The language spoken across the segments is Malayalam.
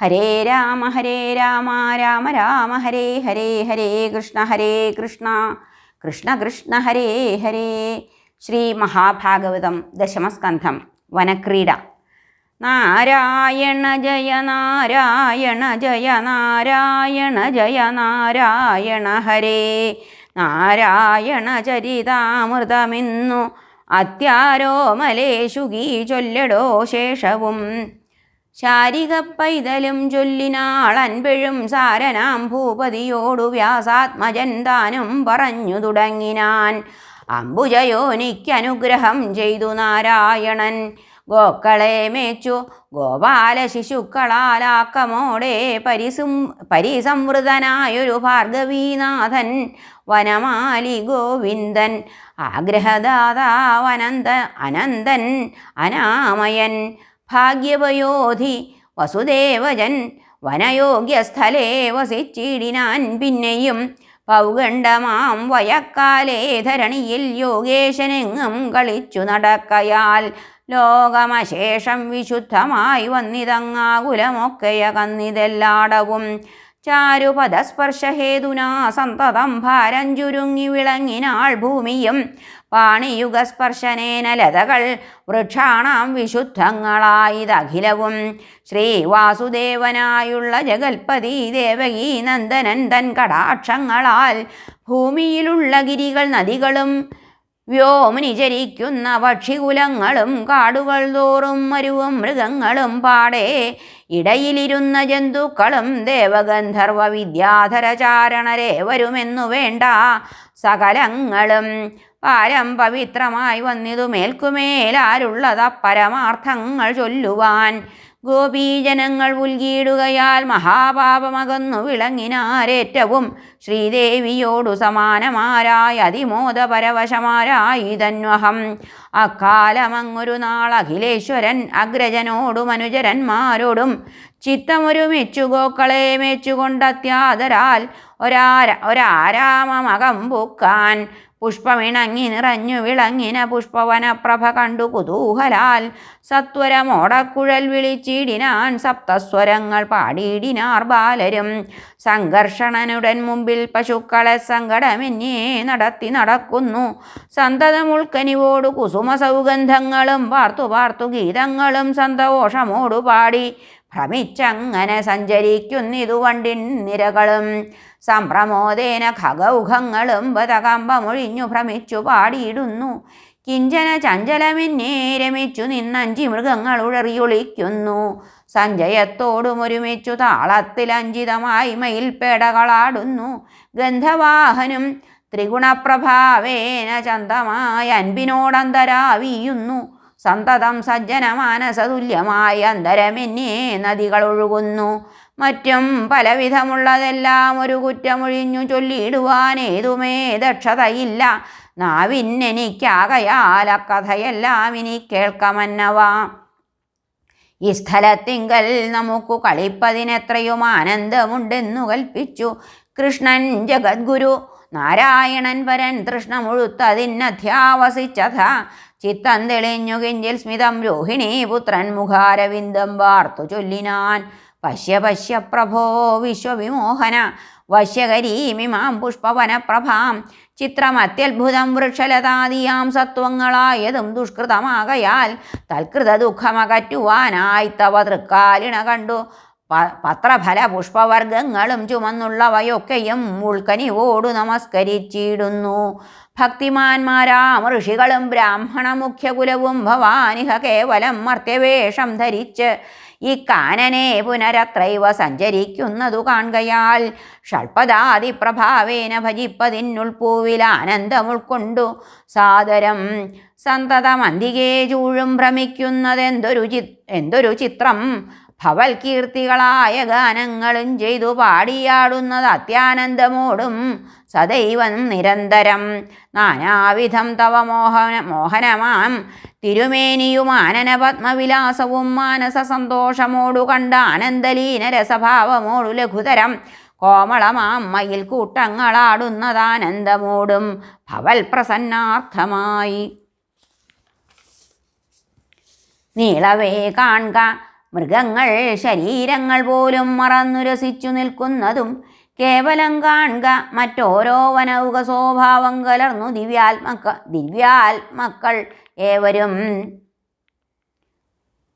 ഹരേ രാമ ഹരേ രാമ രാമ രാമ ഹരേ ഹരേ ഹരേ കൃഷ്ണ ഹരേ കൃഷ്ണ. കൃഷ്ണ കൃഷ്ണ ഹരേ ഹരേ. ശ്രീ മഹാഭാഗവതം ദശമസ്കന്ധം വനക്രീഡ. നാരായണ ജയ നാരായണ ജയ നാരായണ ജയ നാരായണ ഹരേ. നാരായണ ചരിതാമൃതമിന്നു അത്യാരോ ഗീ ചൊല്ലടോ ശേഷവും. ശാരിക പൈതലും ചൊല്ലിനാളൻപെഴും സാരനാം ഭൂപതിയോടു വ്യാസാത്മജൻ താനും പറഞ്ഞു തുടങ്ങിനാൻ. അംബുജയോനിക്കനുഗ്രഹം ചെയ്തു നാരായണൻ. ഗോക്കളെ മേച്ചു ഗോപാല ശിശുക്കളാലാക്കമോടെ പരിസും പരിസംവൃതനായൊരു ഭാർഗവീനാഥൻ വനമാലി ഗോവിന്ദൻ ആഗ്രഹദാതാവനന്ത അനന്തൻ അനാമയൻ ഭാഗ്യവയോധി വസുദേവജൻ വനയോഗ്യസ്ഥലേ വസിച്ചിടിനാൻ പിന്നെയും പൗഗണ്ഡമാം വയക്കാലേ ധരണിയിൽ യോഗേശനെങ്ങും കളിച്ചു നടക്കയാൽ ലോകമശേഷം വിശുദ്ധമായി വന്നിതങ്ങാകുലമൊക്കെയ കന്നിതെല്ലാടവും ചാരുപദസ്പർശഹേതുനാ സന്തതം ഭാരം ചുരുങ്ങി വിളങ്ങിനാൾ ഭൂമിയും. പാണിയുഗസ്പർശനേന ലതകൾ വൃക്ഷാണാം വിശുദ്ധങ്ങളായിതഖിലവും ശ്രീവാസുദേവനായുള്ള ജഗൽപതി ദേവകീ നന്ദനൻ തൻ കടാക്ഷങ്ങളാൽ ഭൂമിയിലുള്ള ഗിരികൾ നദികളും വ്യോമനി ചരിക്കുന്ന പക്ഷികുലങ്ങളും കാടുകൾ തോറും മരുവും മൃഗങ്ങളും പാടെ ഇടയിലിരുന്ന ജന്തുക്കളും ദേവഗന്ധർവ വിദ്യാധരചാരണരെ വരുമെന്നു വേണ്ട സകലങ്ങളും പാരം പവിത്രമായി വന്നിതു മേൽക്കുമേലാരുള്ളത പരമാർത്ഥങ്ങൾ ചൊല്ലുവാൻ ഗോപീജനങ്ങൾ ഉൽകീടുകയാൽ മഹാപാപമകന്നു വിളങ്ങിനാരേറ്റവും. ശ്രീദേവിയോടു സമാനമാരായ അതിമോദപരവശമാരായി തന്വഹം അക്കാലമങ്ങൊരു നാൾ അഖിലേശ്വരൻ അഗ്രജനോടും അനുചരന്മാരോടും ചിത്തമൊരു മെച്ചുഗോക്കളെ മെച്ചുകൊണ്ടത്യാദരാൽ ഒരാര ഒരാരാമമകം പൂക്കാൻ. പുഷ്പമിണങ്ങി നിറഞ്ഞു വിളങ്ങിന പുഷ്പവനപ്രഭ കണ്ടു കുതൂഹലാൽ. സത്വരമോടക്കുഴൽ വിളിച്ചിടിനാൻ സപ്തസ്വരങ്ങൾ പാടിയിടിനാർ ബാലരും. സംഘർഷണനുടൻ മുമ്പിൽ പശുക്കളെ സങ്കടമെന്നേ നടത്തി നടക്കുന്നു. സന്തതമുൾക്കനിവോടു കുസുമ സൗഗന്ധങ്ങളും പാർത്തു ഗീതങ്ങളും സന്തോഷമോടു പാടി. ഭ്രമിച്ചങ്ങനെ സഞ്ചരിക്കുന്നിതു വണ്ടിൻ നിരകളും സംപ്രമോദേന ഖഗൗഖങ്ങളും ബതകമ്പമൊഴിഞ്ഞു ഭ്രമിച്ചു പാടിയിടുന്നു. കിഞ്ചന ചഞ്ചലമിന്നേ രമിച്ചു നിന്നഞ്ചി മൃഗങ്ങൾ ഉഴറിയൊളിക്കുന്നു. സഞ്ജയത്തോടും ഒരുമിച്ചു താളത്തിൽ അഞ്ചിതമായി മയിൽപ്പേടകളാടുന്നു ഗന്ധവാഹനും ത്രിഗുണപ്രഭാവേന ചന്തമായ അൻപിനോടന്തരാവിയുന്നു. സന്തതം സജ്ജന മാനസതുല്യമായ അന്തരമെന്നേ നദികൾ ഒഴുകുന്നു മറ്റും പലവിധമുള്ളതെല്ലാം ഒരു കുറ്റമൊഴിഞ്ഞു ചൊല്ലിയിടുവാൻ ഏതുമേ ദക്ഷതയില്ല. നാവിന്നെനിക്കാകയാൽ അക്കഥയെല്ലാം ഇനി കേൾക്കമന്നവ. ഈ സ്ഥലത്തിങ്കൽ നമുക്ക് കളിപ്പതിനെത്രയും ആനന്ദമുണ്ടെന്നു കൽപ്പിച്ചു കൃഷ്ണൻ ജഗദ്ഗുരു. നാരായണൻ വരൻ തൃഷ്ണമുഴുത്തതിനധ്യാവസിച്ചഥ. ചിത്തം തെളിഞ്ഞു കിഞ്ചിൽ സ്മിതം രോഹിണി പുത്രൻ മുഖാരവിന്ദം വാർത്തു ചൊല്ലിനാൻ. പശ്യ പശ്യ പ്രഭോ വിശ്വവിമോഹന വശ്യകരീമിമാം പുഷ്പവനപ്രഭാം. ചിത്രമത്യത്ഭുതം വൃക്ഷലതാദിയാം സത്വങ്ങളായതും ദുഷ്കൃതമാകയാൽ തൽകൃത ദുഃഖമകറ്റുവാനായി തവ തൃക്കാലിണ കണ്ടു. പത്രഫല പുഷ്പവർഗങ്ങളും ചുമന്നുള്ളവയൊക്കെയും ഉൾക്കനിവോടു നമസ്കരിച്ചിടുന്നു. ഭക്തിമാന്മാരാം ഋഷികളും ബ്രാഹ്മണ മുഖ്യകുലവും ഭവാനിഹ കേവലം മർത്യവേഷം ധരിച്ച് ഈ കാനനെ പുനരത്രൈവ സഞ്ചരിക്കുന്നതു കാണുകയാൽ ഷൾപദാതിപ്രഭാവേന ഭജിപ്പതിനുൾപ്പൂവിൽ ആനന്ദം ഉൾക്കൊണ്ടു സാദരം. സന്തതമന്തികേ ചൂഴും ഭ്രമിക്കുന്നതെന്തൊരു ചി എന്തൊരു ചിത്രം ഭവൽ കീർത്തികളായ ഗാനങ്ങളും ചെയ്തു പാടിയാടുന്നത് അത്യാനന്ദമോടും സദൈവം നിരന്തരം. നാനാവിധം തവ മോഹന മോഹനമാം. തിരുമേനിയുമാനന പത്മവിലാസവും മാനസ സന്തോഷമോടു കണ്ട ആനന്ദലീന രസഭാവമോടു ലഘുതരം കോമളമാം മയിൽ കൂട്ടങ്ങളാടുന്നതാനന്ദമോടും ഭവൽ പ്രസന്നാർത്ഥമായി നീളവേ കാൺക മൃഗങ്ങൾ ശരീരങ്ങൾ പോലും മറന്നു രസിച്ചു നിൽക്കുന്നതും കേവലം കാണുക മറ്റോരോ വനൗക സ്വഭാവം കലർന്നു ദിവ്യാത്മക്ക ദിവ്യാത്മക്കൾ ഏവരും.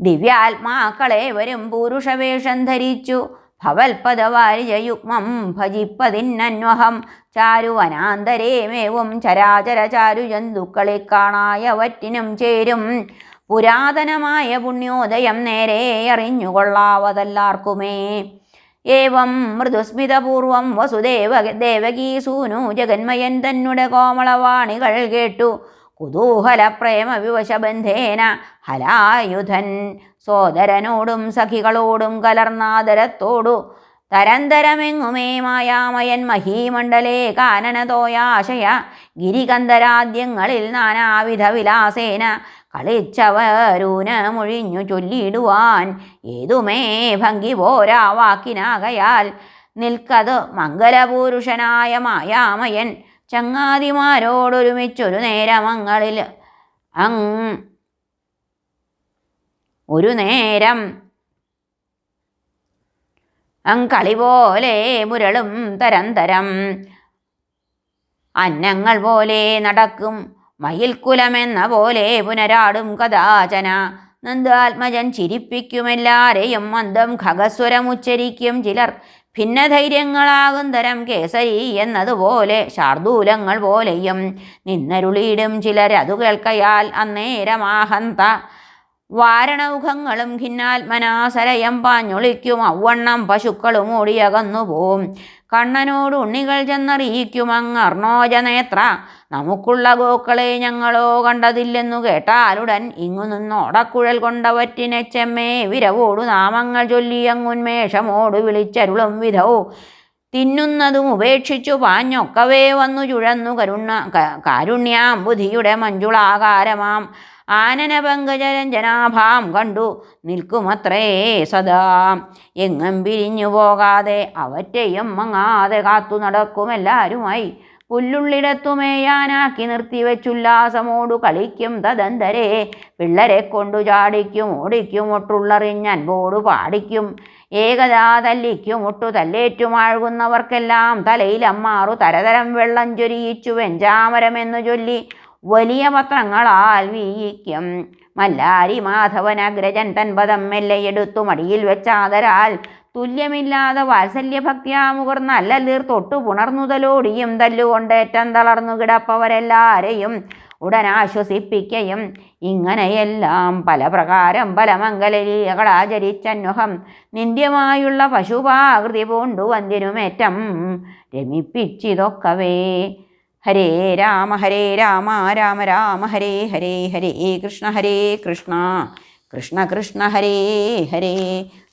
ദിവ്യാത്മാക്കളേവരും പുരുഷവേഷം ധരിച്ചു. ഭവൽപദവാരിജയുഗ്മം ഭജിപ്പതിന്നന്വഹം. ചാരുവനാന്തരേമേവും ചരാചര ചാരു ജന്തുക്കളെ കാണായവറ്റിനും ചേരും. പുരാതനമായ പുണ്യോദയം നേരെ അറിഞ്ഞുകൊള്ളാവതല്ലാർക്കുമേ. ഏവം മൃദുസ്മിതപൂർവം വസുദേവ ദേവകീസൂനു ജഗന്മയൻ തന്നുടെ കോമളവാണികൾ കേട്ടു. കുതൂഹല പ്രേമ വിവശബന്ധേന ഹലായുധൻ സോദരനോടും സഖികളോടും കലർന്നാദരത്തോടു. തരന്തരമെങ്ങുമേ മായാമയൻ മഹീമണ്ഡലേ കാനനതോയാശയ ഗിരികന്ധരാദ്യങ്ങളിൽ നാനാവിധ വിലാസേന കളിച്ചവരൂന മൊഴിഞ്ഞു ചൊല്ലിയിടുവാൻ ഏതുമേ ഭംഗി പോരാ വാക്കിനാകയാൽ. നിൽക്കത് മംഗലപുരുഷനായ മായാമയൻ. ചങ്ങാതിമാരോടൊരുമിച്ചൊരു നേരമങ്ങളിൽ അങ് ഒരു നേരം അങ്കളി പോലെ മുരളും തരം തരം അന്നങ്ങൾ പോലെ നടക്കും മയിൽക്കുലമെന്ന പോലെ പുനരാടും കഥാചന. നന്ദാത്മജൻ ചിരിപ്പിക്കുമെല്ലാരെയും മന്ദം ഖഗസ്വരമുച്ചരിക്കും ചിലർ. ഭിന്നധൈര്യങ്ങളാകും തരം കേസരി എന്നതുപോലെ ശാർദൂലങ്ങൾ പോലെയും. നിന്നരുളിയിടും ചിലർ അതു കേൾക്കയാൽ അന്നേരമാഹന്ത. വാരണൗഖങ്ങളും ഖിന്നാത്മനാസരയം പാഞ്ഞൊളിക്കും ഔവണ്ണം പശുക്കളും ഓടിയകന്നു കണ്ണനോട് ഉണ്ണികൾ ചെന്നറിയിക്കും അങ്ങർണോജനേത്ര നമുക്കുള്ള ഗോക്കളെ ഞങ്ങളോ കണ്ടതില്ലെന്നു കേട്ടാലുടൻ ഇങ്ങു നിന്നോടക്കുഴൽ കൊണ്ടവറ്റിനെ ചെമ്മേ വിരവോടു നാമങ്ങൾ ചൊല്ലി അങ്ങുന്മേഷമോട് വിളിച്ചരുളും വിധവും. തിന്നുന്നതും ഉപേക്ഷിച്ചു പാഞ്ഞൊക്കവേ വന്നു ചുഴന്നു കരുണ കാരുണ്യാം ബുധിയുടെ മഞ്ജുളാകാരമാം. ആനന പങ്കജരഞ്ജനാഭാം കണ്ടു നിൽക്കുമത്രേ സദാ. എങ്ങും പിരിഞ്ഞു പോകാതെ അവറ്റെയും മങ്ങാതെ കാത്തു നടക്കുമെല്ലാരുമായി പുല്ലുള്ളിടത്തുമേയാനാക്കി നിർത്തിവെച്ചുല്ലാസമോടു കളിക്കും തദന്തരെ. പിള്ളരെ കൊണ്ടു ചാടിക്കും ഓടിക്കും ഒട്ടുള്ളറിഞ്ഞൻപോടു പാടിക്കും. ഏകദാ തല്ലിക്കും ഒട്ടു തല്ലേറ്റുമാഴുകുന്നവർക്കെല്ലാം തലയിലമ്മാറു തരതരം വെള്ളം ചൊരിയിച്ചു വെഞ്ചാമരമെന്നു ചൊല്ലി വലിയ പത്രങ്ങളാൽ വീയിക്കും. മല്ലാരി മാധവൻ അഗ്രജൻ തൻ പദം മെല്ലെയെടുത്തു മടിയിൽ വെച്ചാതരാൽ തുല്യമില്ലാതെ വാത്സല്യഭക്തിയാ മുകർന്ന് അല്ലല്ലീർ തൊട്ടു പുണർന്നുതലോടിയും തല്ലുകൊണ്ടേറ്റം തളർന്നു കിടപ്പവരെല്ലാരെയും ഉടനാശ്വസിപ്പിക്കയും ഇങ്ങനെയെല്ലാം പല പ്രകാരം പല മംഗലലീലകളാചരിച്ചന്വഹം നിന്ദ്യമായുള്ള പശുപാകൃതി പൂണ്ടു വന്ധ്യനുമേറ്റം രമിപ്പിച്ചിതൊക്കവേ. ഹരേ രാമ ഹരേ രാമ രാമ രാമ ഹരേ ഹരേ ഹരേ കൃഷ്ണ ഹരേ കൃഷ്ണ. കൃഷ്ണ കൃഷ്ണ ഹരേ ഹരേ.